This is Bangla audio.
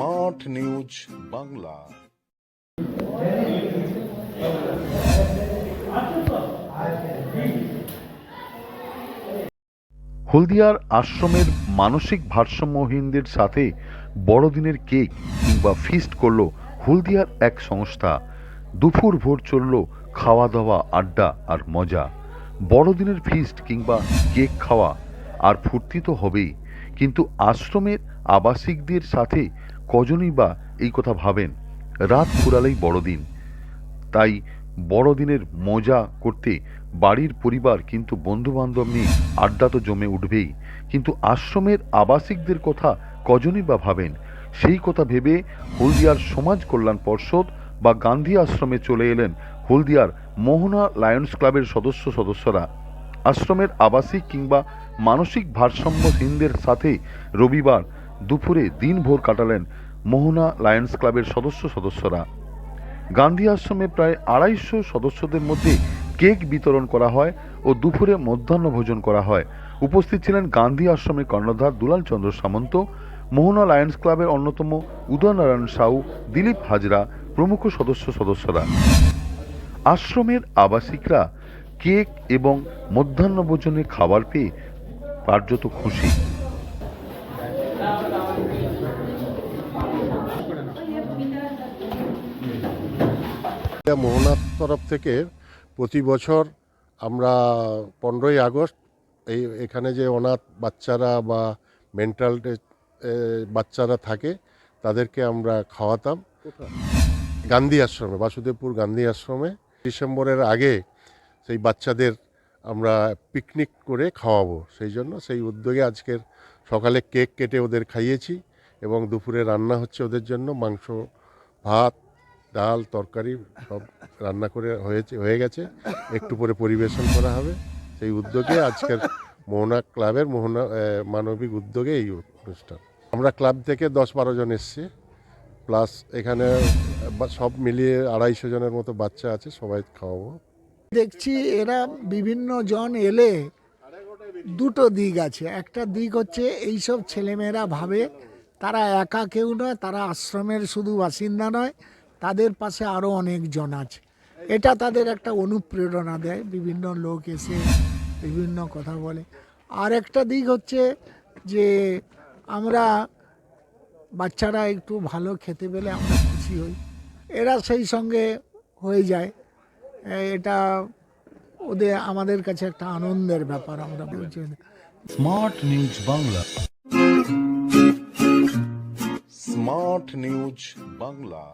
Smart news Bangla. হলদিয়ার আশ্রমের মানসিক ভারসাম্যহীনদের সাথে বড়দিনের কেক কিংবা ফিস্ট করল হলদিয়ার এক সংস্থা। দুপুর ভোর চলল খাওয়া দাওয়া আড্ডা আর মজা। বড়দিনের ফিস্ট কিংবা কেক খাওয়া আর ফুর্তি তো হবেই। কিন্তু আশ্রমের আবাসিকদের সাথে কজনই বা এই কথা ভাবেন? রাত ফুরালেই বড়দিন। তাই বড়দিনের মজা করতে বাড়ির পরিবার কিন্তু বন্ধু বান্ধব নিয়ে আড্ডা তো জমে উঠবেই। কিন্তু আশ্রমের আবাসিকদের কথা কজনই বা ভাবেন? সেই কথা ভেবে হলদিয়ার সমাজ কল্যাণ পর্ষদ বা গান্ধী আশ্রমে চলে এলেন হলদিয়ার মোহনা লায়ন্স ক্লাবের সদস্য সদস্যরা। আশ্রমের আবাসিক কিংবা মানসিক ভারসাম্যহীনদের সাথে রবিবার দুপুরে দিনভর কাটালেন মোহনা লায়ন্স ক্লাবের সদস্য সদস্যরা। গান্ধী আশ্রমে প্রায় আড়াইশো সদস্যদের মধ্যে কেক বিতরণ করা হয় ও দুপুরে মধ্যাহ্ন ভোজন করা হয়। উপস্থিত ছিলেন গান্ধী আশ্রমের কর্ণধার দুলাল চন্দ্র সামন্ত, মোহনা লায়ন্স ক্লাবের অন্যতম উদয়নারায়ণ সাউ, দিলীপ হাজরা প্রমুখ সদস্য সদস্যরা। আশ্রমের আবাসিকরা কেক এবং মধ্যাহ্ন ভোজনে খাবার পেয়ে কার্যত খুশি। এটা মোহনার তরফ থেকে প্রতি বছর আমরা পনেরোই আগস্ট এই এখানে যে অনাথ বাচ্চারা বা মেন্টাল বাচ্চারা থাকে তাদেরকে আমরা খাওয়াতাম। গান্ধী আশ্রমে বাসুদেবপুর গান্ধী আশ্রমে। ডিসেম্বরের আগে সেই বাচ্চাদের আমরা পিকনিক করে খাওয়াবো। সেই জন্য সেই উদ্যোগে আজকের সকালে কেক কেটে ওদের খাইয়েছি এবং দুপুরে রান্না হচ্ছে ওদের জন্য মাংস ভাত ডাল, তরকারি সব রান্না করে হয়েছে, হয়ে গেছে। একটু পরে পরিবেশন করা হবে। সেই উদ্যোগে আজকের মোহনা ক্লাবের মোহনা মানবিক উদ্যোগে এই অনুষ্ঠান। আমরা ক্লাব থেকে দশ বারো জন এসছি। প্লাস এখানে সব মিলিয়ে আড়াইশো জনের মতো বাচ্চা আছে, সবাই খাওয়াবো। দেখছি এরা বিভিন্ন জন এলে দুটো দিক আছে। একটা দিক হচ্ছে এইসব ছেলেমেয়েরা ভাবে তারা একা কেউ নয়, তারা আশ্রমের শুধু বাসিন্দা নয়। তাদের পাশে আরও অনেক জন আছে। এটা তাদের একটা অনুপ্রেরণা দেয়, বিভিন্ন লোক এসে বিভিন্ন কথা বলে। আর একটা দিক হচ্ছে যে আমরা বাচ্চারা একটু ভালো খেতে পেলে আমরা খুশি হই। এরা সেই সঙ্গে হয়ে যায়। এটা ওদের, আমাদের কাছে একটা আনন্দের ব্যাপার আমরা বলছি। Smart news Bangla. Smart news Bangla.